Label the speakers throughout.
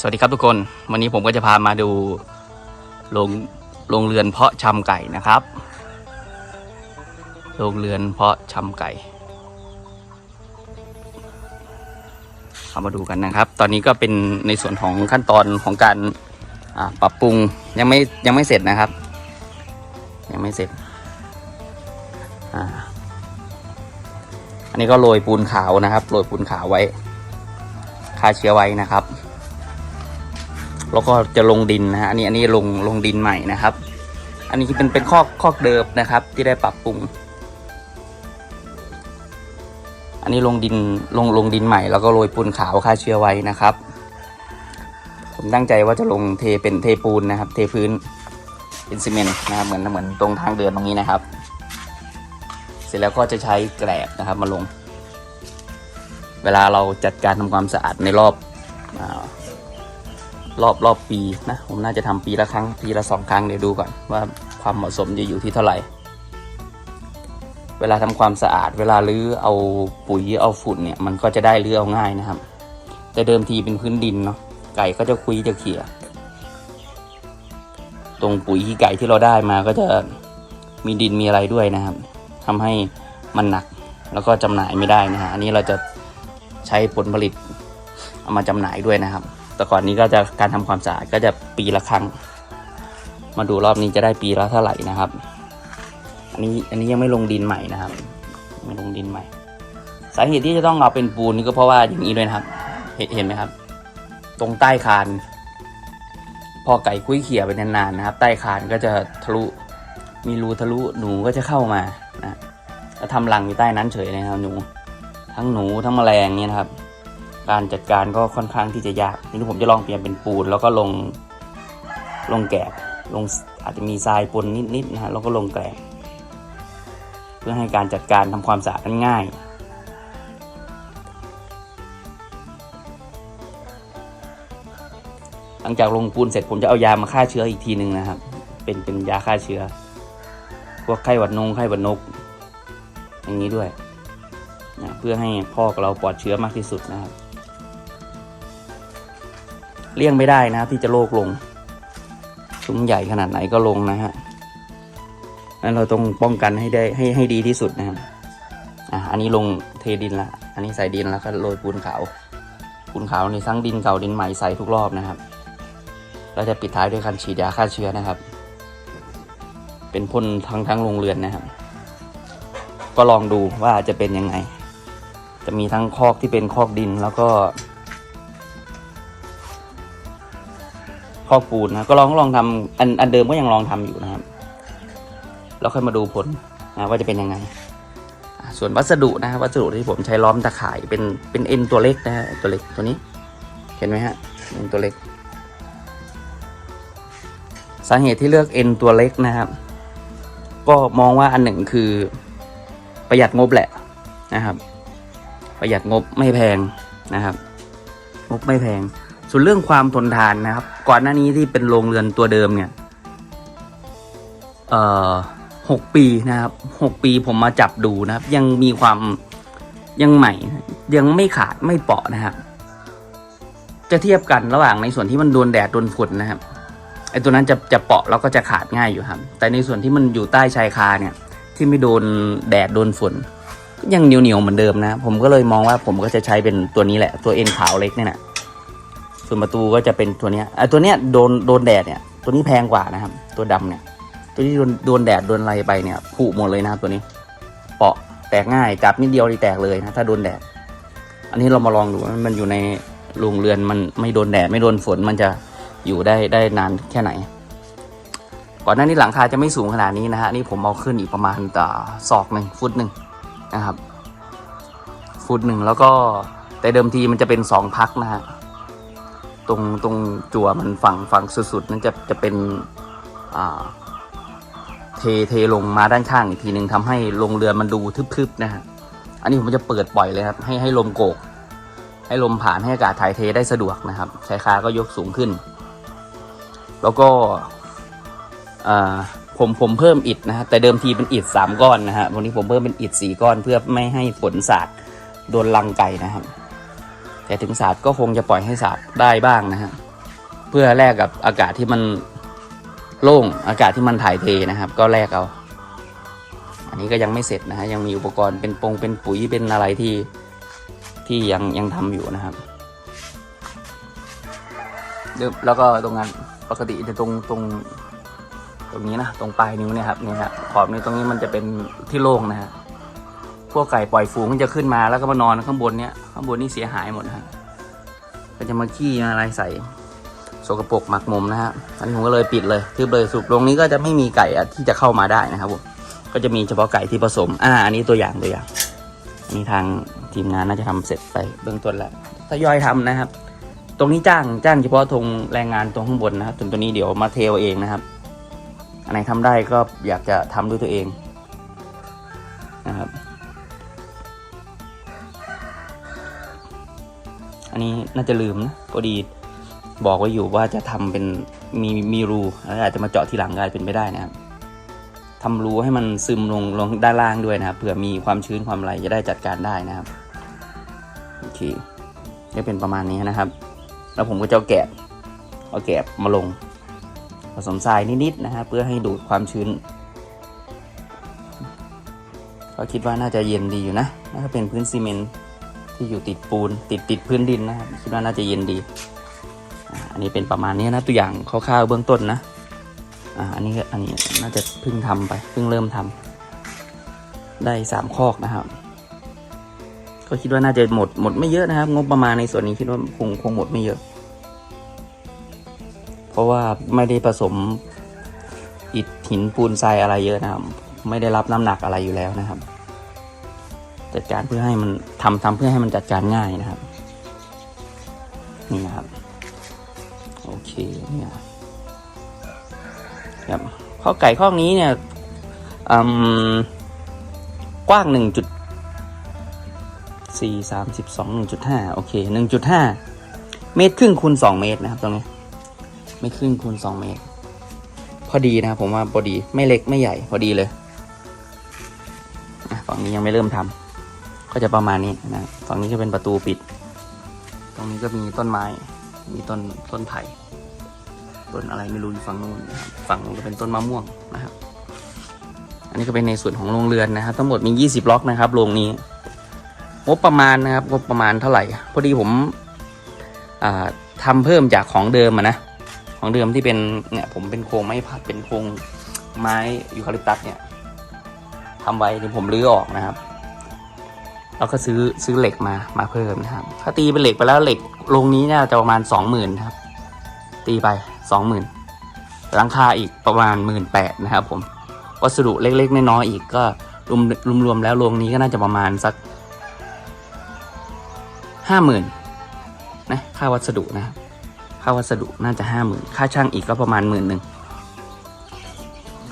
Speaker 1: สวัสดีครับทุกคน วันนี้ผมก็จะพามาดูโรงโรงเรือนเพาะชำไก่นะครับโรงเรือนเพาะชำไก่เอามาดูกันนะครับ ตอนนี้ก็เป็นในส่วนของขั้นตอนของการปรับปรุงยังไม่ยังไม่เสร็จนะครับ ยังไม่เสร็จออันนี้ก็โรยปูนขาวนะครับโรยปูนขาวไว้ฆ่าเชื้อไว้นะครับ แล้วก็จะลงดินนะฮะอันนี้อันนี้ลงลงดินใหม่นะครับ อันนี้เป็นเป็นคอกคอกเดิมนะครับ ที่ได้ปรับปรุง อันนี้ลงดินลงลงดินใหม่แล้วก็โรยปูนขาวฆ่าเชื้อไว้นะครับ ผมตั้งใจว่าจะลงเทเป็นเทปูนนะครับ เทพื้นเป็นซีเมนต์นะครับเหมือนเหมือนตรงทางเดินตรงนี้นะครับ เสร็จแล้วก็จะใช้แกลบนะครับมาลง เวลาเราจัดการทำความสะอาดในรอบ รอบรอบปีนะผมน่าจะทำปีละครั้งปีละสองครั้งเดี๋ยวดูก่อนว่าความเหมาะสมจะอยู่ที่เท่าไหร่ เวลาทำความสะอาด เวลาลื้อเอาปุ๋ยเอาฝุ่นเนี่ยมันก็จะได้ลื้อเอาง่ายนะครับ แต่เดิมทีเป็นพื้นดินเนาะไก่ก็จะคุยจะเขี่ยตรงปุ๋ยขี้ไก่ที่เราได้มาก็จะมีดินมีอะไรด้วยนะครับทำให้มันหนักแล้วก็จำหน่ายไม่ได้นะฮะอันนี้เราจะใช้ผลผลิตเอามาจำหน่ายด้วยนะครับ แต่ก่อนนี้ก็จะการทำความสะอาดก็จะปีละครั้ง มาดูรอบนี้จะได้ปีละเท่าไหร่นะครับ อันนี้อันนี้ยังไม่ลงดินใหม่นะครับ ไม่ลงดินใหม่ สาเหตุที่จะต้องเอาเป็นปูนนี่ก็เพราะว่าอย่างนี้ด้วยนะครับ เห็นเห็นไหมครับ ตรงใต้คาน พอไก่คุ้ยเขี่ยไปนานๆนะครับ ใต้คานก็จะทะลุ มีรูทะลุหนูก็จะเข้ามานะแล้วทำรังอยู่ใต้นั้นเฉยเลยนะครับหนู ทั้งหนูทั้งแมลงเนี่ยนะครับ การจัดการก็ค่อนข้างที่จะยากทีนี้ผมจะลองเปลี่ยนเป็นปูนแล้วก็ลงลงแกบลงอาจจะมีทรายปนนิดๆนะฮะแล้วก็ลงแกบเพื่อให้การจัดการทำความสะอาดง่ายหลังจากลงปูนเสร็จผมจะเอายามาฆ่าเชื้ออีกทีหนึ่งนะครับ เป็นเป็นยาฆ่าเชื้อ พวกไข้หวัดนงไข้หวัดนก อย่างนี้ด้วยนะเพื่อให้พ่อกเราปลอดเชื้อมากที่สุดนะครับ เลี่ยงไม่ได้นะครับที่จะโรคลงซุ้มใหญ่ขนาดไหนก็ลงนะฮะนั้นเราต้องป้องกันให้ได้ให้ให้ดีที่สุดนะครับอะอันนี้ลงเทดินละอันนี้ใส่ดินแล้วก็โรยปูนขาวปูนขาวในทั้งดินเก่าดินใหม่ใส่ทุกรอบนะครับ เราจะปิดท้ายด้วยการฉีดยาฆ่าเชื้อนะครับ เป็นพ่นทั้งทั้งโรงเรือนนะครับ ก็ลองดูว่าจะเป็นยังไง จะมีทั้งคอกที่เป็นคอกดินแล้วก็ คอกปูนนะก็ลองลองทำอันอันเดิมก็ยังลองทำอยู่นะครับ แล้วค่อยมาดูผลนะว่าจะเป็นยังไง ส่วนวัสดุนะครับวัสดุที่ผมใช้ล้อมตะข่ายเป็นเป็นเอ็นตัวเล็กนะฮะตัวเล็กตัวนี้ เห็นไหมฮะเอ็นตัวเล็ก สาเหตุที่เลือกเอ็นตัวเล็กนะครับ ก็มองว่าอันหนึ่งคือประหยัดงบแหละนะครับ ประหยัดงบไม่แพงนะครับ งบไม่แพง ส่วนเรื่องความทนทานนะครับ ก่อนหน้านี้ที่เป็นโรงเรือนตัวเดิมเนี่ย เอ่อหกปีนะครับหกปีผมมาจับดูนะครับ ยังมีความยังใหม่ ยังไม่ขาดไม่เปราะนะครับจะเทียบกันระหว่างในส่วนที่มันโดนแดดโดนฝนนะครับไอ้ตัวนั้นจะจะเปาะแล้วก็จะขาดง่ายอยู่ครับ แต่ในส่วนที่มันอยู่ใต้ชายคาเนี่ย ที่ไม่โดนแดดโดนฝนยังเหนียวเหนียวเหมือนเดิมนะ ผมก็เลยมองว่าผมก็จะใช้เป็นตัวนี้แหละ ตัวเอ็นขาวเล็กเนี่ยนะ ส่วนประตูก็จะเป็นตัวเนี้ยไอ้ตัวเนี้ยโดนโดนแดดเนี่ย ตัวนี้แพงกว่านะครับ ตัวดำเนี่ย ตัวที่โดนโดนแดดโดนอะไรไปเนี่ยผุหมดเลยนะครับตัวนี้ เปาะแตกง่ายจับนิดเดียวนี่แตกเลยนะถ้าโดนแดด อันนี้เรามาลองดูมันอยู่ในโรงเรือนมันไม่โดนแดดไม่โดนฝนมันจะอยู่ได้ได้นานแค่ไหน ก่อนหน้านี้หลังคาจะไม่สูงขนาดนี้นะฮะนี่ผมเอาขึ้นอีกประมาณต่อศอกหนึ่งฟุตหนึ่งนะครับ ฟุตหนึ่งแล้วก็แต่เดิมทีมันจะเป็นสองพักนะฮะ ตรงตรงจั่วมันฝั่งฝั่งสุดๆนั้นจะจะเป็นอ่าเทเทลงมาด้านข้างอีกทีหนึ่งทำให้โรงเรือมันดูทึบๆนะฮะอันนี้ผมจะเปิดปล่อยเลยครับ ให้ให้ลมโกก ให้ลมผ่านให้อากาศถ่ายเทได้สะดวกนะครับชายคาก็ยกสูงขึ้น แล้วก็ผมผมเพิ่มอิฐนะฮะแต่เดิมทีเป็นอิฐสามก้อนนะฮะวันนี้ผมเพิ่มเป็นอิฐสี่ก้อนเพื่อไม่ให้ฝนสาดโดนรังไก่นะครับ แต่ถึงสาดก็คงจะปล่อยให้สาดได้บ้างนะฮะเพื่อแลกกับอากาศที่มันโล่งอากาศที่มันถ่ายเทนะครับ ก็แลกเอา อันนี้ก็ยังไม่เสร็จนะฮะยังมีอุปกรณ์เป็นปงเป็นปุ๋ยเป็นอะไรที่ที่ยังยังทำอยู่นะครับเดี๋ยวแล้วก็ตรงนั้นปกติจะตรงตรง ตรงนี้นะตรงปลายนิ้วเนี่ยครับเนี่ยฮะขอบนี้ตรงนี้มันจะเป็นที่โล่งนะฮะ พวกไก่ปล่อยฝูงมันจะขึ้นมาแล้วก็มานอนข้างบนเนี้ยข้างบนนี่เสียหายหมดฮะก็จะมาขี้มาอะไรใส่สกปรกหมักหมมนะฮะอันนี้ผมก็เลยปิดเลยทึบเลยสรุปตรงนี้ก็จะไม่มีไก่ที่จะเข้ามาได้นะครับผมก็จะมีเฉพาะไก่ที่ผสม อ่า อันนี้ตัวอย่างตัวอย่างอันนี้ทางทีมงานน่าจะทำเสร็จไปเบื้องต้นแล้วทยอยทำนะครับ ตรงนี้จ้างจ้างเฉพาะตรงแรงงานตรงข้างบนนะครับส่วนตัวนี้เดี๋ยวมาเทลเองนะครับ อันไหนทำได้ก็อยากจะทำด้วยตัวเอง น่าจะลืมนะพอดีบอกไว้อยู่ว่าจะทำเป็นมีมีรูแล้วอาจจะมาเจาะทีหลังก็อาจเป็นไปได้นะครับทำรูให้มันซึมลงลงด้านล่างด้วยนะครับเผื่อมีความชื้นความอะไรจะได้จัดการได้นะครับโอเคจะเป็นประมาณนี้นะครับ แล้วผมก็จะเอาแกบเอาแกบมาลง ผสมทรายนิดๆนะครับเพื่อให้ดูดความชื้น ก็คิดว่าน่าจะเย็นดีอยู่นะน่าเป็นพื้นซีเมนต์ ที่อยู่ติดปูนติดติดพื้นดินนะครับคิดว่าน่าจะเย็นดีอันนี้เป็นประมาณนี้นะตัวอย่างคร่าวๆเบื้องต้นนะอ่าอันนี้อันนี้น่าจะเพิ่งทำไปเพิ่งเริ่มทำได้สามคอกนะครับก็คิดว่าน่าจะหมดหมดไม่เยอะนะครับ งบประมาณในส่วนนี้คิดว่าคงคงหมดไม่เยอะ เพราะว่าไม่ได้ผสมอิฐหินปูนทรายอะไรเยอะนะครับ ไม่ได้รับน้ำหนักอะไรอยู่แล้วนะครับ จัดการเพื่อให้มันทำทำเพื่อให้มันจัดการง่ายนะครับ นี่นะครับ โอเคเนี่ยครับข้อไก่ข้อนี้เนี่ยกว้างหนึ่งจุดสี่สามสิบสองหนึ่งจุดห้าโอเคหนึ่งจุดห้าเมตรครึ่งคูณสองเมตรนะครับตรงนี้ไม่ครึ่งคูณสองเมตร พอดีนะครับผมว่าพอดีไม่เล็กไม่ใหญ่พอดีเลยฝั่งนี้ยังไม่เริ่มทำ ก็จะประมาณนี้นะฝั่งนี้ก็เป็นประตูปิด ตรงนี้ก็มีต้นไม้ มีต้นต้นไผ่ต้นอะไรไม่รู้อยู่ฝั่งนู้นนะครับฝั่งนู้นก็เป็นต้นมะม่วงนะครับ อันนี้ก็เป็นในส่วนของโรงเรือนนะครับทั้งหมดมี 20 ล็อกนะครับโรงนี้งบประมาณนะครับงบประมาณเท่าไหร่ พอดีผมอ่าทำเพิ่มจากของเดิมอะนะของเดิมที่เป็นเนี่ยผมเป็นโครงไม้พัดเป็นโครงไม้ยูคาลิปตัสเนี่ยทำไว้ที่ผมรื้อออกนะครับ แล้วก็ซื้อซื้อเหล็กมามาเพิ่มนะครับ ถ้าตีเป็นเหล็กไปแล้วเหล็กโรงนี้เนี่ยจะประมาณสองหมื่นครับ ตีไปสองหมื่นหลังคาอีกประมาณหมื่นแปดนะครับผมวัสดุเล็กๆน้อยๆอีกก็รวมรวมแล้วโรงนี้ก็น่าจะประมาณสักห้าหมื่นนะค่าวัสดุนะครับค่าวัสดุน่าจะห้าหมื่นค่าช่างอีกก็ประมาณหมื่นหนึ่ง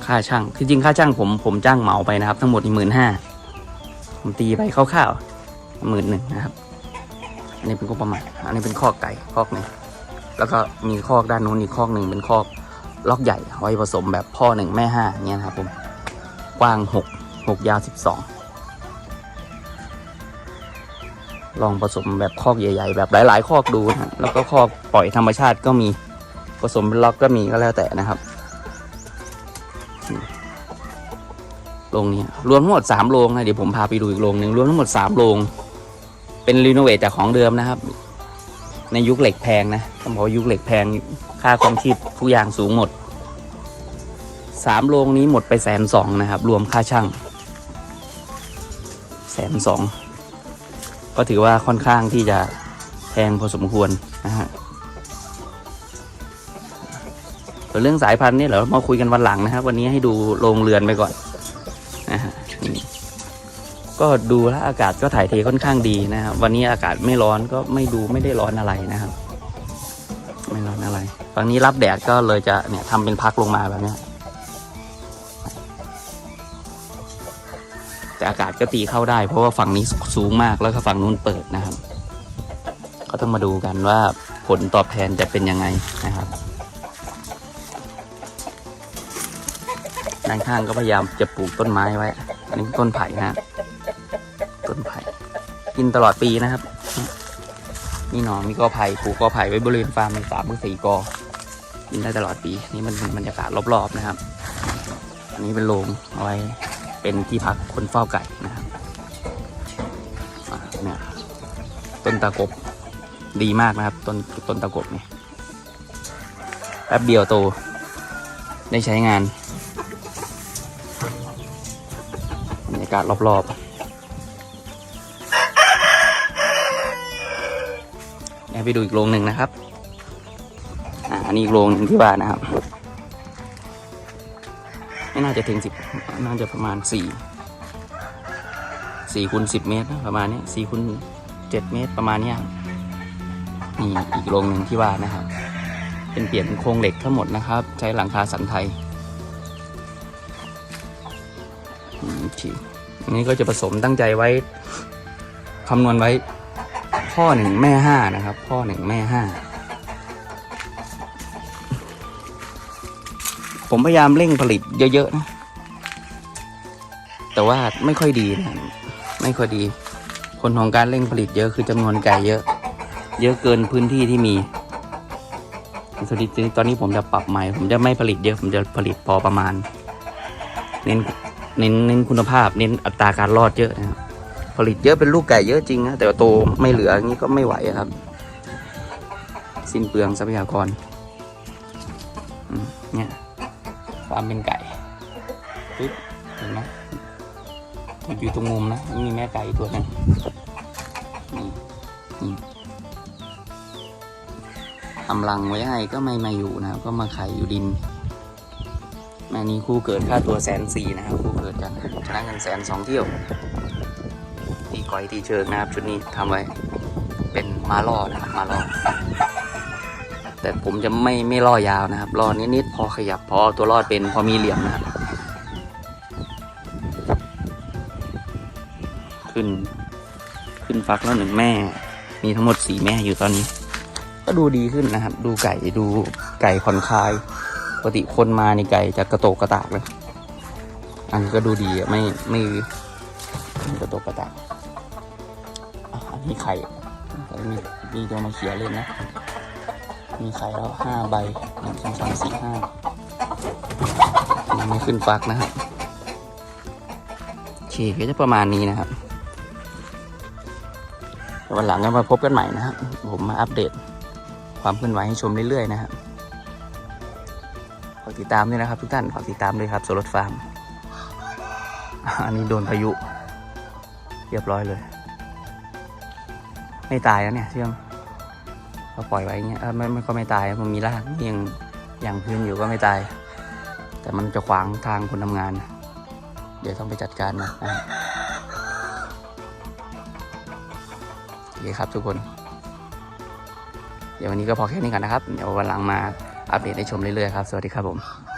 Speaker 1: ค่าช่างคือจริงค่าช่างผมผมจ้างเหมาไปนะครับ ทั้งหมดหมื่นห้า ผมตีไปคร่าวๆหมื่นหนึ่งนะครับ อันนี้เป็นก็ประมาณ อันนี้เป็นคอกไก่คอกหนึ่งแล้วก็มีคอกด้านนู้นอีกคอกหนึ่งเป็นคอกล็อกใหญ่ไว้ผสมแบบพ่อหนึ่งแม่ห้าเงี้ยนะครับผม กว้างหกหกยาวสิบสองลองผสมแบบคอกใหญ่ ๆ แบบหลาย ๆ คอกดูนะแล้วก็คอกปล่อยธรรมชาติก็มีผสมเป็นล็อกก็มีก็แล้วแต่นะครับ โรงนี้รวมทั้งหมดสามโรงนะเดี๋ยวผมพาไปดูอีกโรงหนึ่งรวมทั้งหมดสามโรง เป็นรีโนเวทจากของเดิมนะครับ ในยุคเหล็กแพงนะต้องบอกยุคเหล็กแพงค่าคองชีพทุกอย่างสูงหมดสามโรงนี้หมดไปแสนสองนะครับ รวมค่าช่างแสนสองก็ถือว่าค่อนข้างที่จะแพงพอสมควรนะฮะส่วนเรื่องสายพันธุ์นี่เดี๋ยวเรามาคุยกันวันหลังนะครับ วันนี้ให้ดูโรงเรือนไปก่อน ก็ดูแล้วอากาศก็ถ่ายเทค่อนข้างดีนะครับ วันนี้อากาศไม่ร้อนก็ไม่ดูไม่ได้ร้อนอะไรนะครับ ไม่ร้อนอะไรฝั่งนี้รับแดดก็เลยจะเนี่ยทำเป็นพักลงมาแบบนี้แต่อากาศก็ตีเข้าได้ เพราะว่าฝั่งนี้สูงมากแล้วก็ฝั่งนู้นเปิดนะครับ ก็ต้องมาดูกันว่าผลตอบแทนจะเป็นยังไงนะครับด้านข้างก็พยายามจะปลูกต้นไม้ไว้ อันนี้ต้นไผ่นะ กินตลอดปีนะครับนี่หนอมีกอไผ่ปลูกกอไผ่ไว้บริเวณฟาร์มสามหรือสี่กอ กินได้ตลอดปี นี่มันเป็นบรรยากาศรอบๆนะครับ อันนี้เป็นโรงเอาไว้เป็นที่พักคนเฝ้าไก่นะครับเนี่ยต้นตะกบดีมากนะครับ ต้นต้นตะกบเนี่ยแป๊บเดียวโต ได้ใช้งานบรรยากาศรอบๆ เดี๋ยวไปดูอีกโรงหนึ่งนะครับ อ่าอันนี้อีกโรงหนึ่งที่บ้านนะครับ ไม่น่าจะถึงสิบน่าจะประมาณสี่สี่คูณสิบเมตรนะประมาณนี้สี่คูณเจ็ดเมตรประมาณนี้นี่อีกโรงหนึ่งที่ว่านะครับ เป็นเปลี่ยนโครงเหล็กทั้งหมดนะครับ ใช้หลังคาสันไทยอันนี้ก็จะผสมตั้งใจไว้คำนวณไว้ พ่อหนึ่งแม่ห้านะครับ พ่อหนึ่งแม่ห้าผมพยายามเร่งผลิตเยอะๆนะ แต่ว่าไม่ค่อยดีนะ ไม่ค่อยดี ผลของการเร่งผลิตเยอะคือจำนวนไก่เยอะ เยอะเกินพื้นที่ที่มีสถิติตอนนี้ผมจะปรับใหม่ ผมจะไม่ผลิตเยอะ ผมจะผลิตพอประมาณ เน้น เน้นเน้นคุณภาพ เน้นอัตราการรอดเยอะนะครับ ผลิตเยอะเป็นลูกไก่เยอะจริงนะแต่ว่าโตไม่เหลืออย่างนี้ก็ไม่ไหวครับ สิ้นเปลืองทรัพยากรเนี่ยความเป็นไก่ปึ๊บเห็นไหมอยู่ตรงมุมนะมีแม่ไก่ตัวหนึงนี่นี่ทำรังไว้ให้ก็ไม่มาอยู่นะครับ ก็มาไข่อยู่ดิน แม่นี้คู่เกิดค่าตัวแสนสี่นะครับคู่เกิดกันชนะเงินแสนสองเที่ยว ก้อยตีเชิงนะครับ ชุดนี้ทำไว้เป็นมาล่อนะครับมาล่อ แต่ผมจะไม่ไม่ล่อยาวนะครับล่อนิดๆพอขยับพอตัวรอดเป็นพอมีเหลี่ยมนะครับ ขึ้น ขึ้นฟักแล้วหนึ่งแม่ มีทั้งหมดสี่แม่อยู่ตอนนี้ ก็ดูดีขึ้นนะครับ ดูไก่ดูไก่ผ่อนคลายปกติคนมาในไก่จะกระโตกกระตากเลยอันนี้ก็ดูดีไม่ไม่กระโตกกระตาก อะอันนี้ไข่มีมีตัวมาเขียเล่นนะ มีไข่แล้วห้าใบหนึ่งสองสามสี่ห้ายังไม่ขึ้นฟักนะครับโอเคก็จะประมาณนี้นะครับววันหลังก็มาพบกันใหม่นะครับผมมาอัปเดต ความเคลื่อนไหวให้ชมเรื่อยๆนะครับฝากติดตามด้วยนะครับ ทุกท่านฝากติดตามด้วยครับโซลดฟาร์ม อันนี้โดนพายุ เรียบร้อยเลย ไม่ตายแล้วเนี่ยเชื่อมก็ปล่อยไว้อย่างเงี้ยเออไม่ไม่ก็ไม่ตายมันมีรากยังยังพื้นอยู่ก็ไม่ตาย แต่มันจะขวางทางคนทำงาน เดี๋ยวต้องไปจัดการนะโอเคครับทุกคน เดี๋ยววันนี้ก็พอแค่นี้ก่อนนะครับ เดี๋ยววันหลังมาอัปเดตให้ชมเรื่อยๆครับ สวัสดีครับผม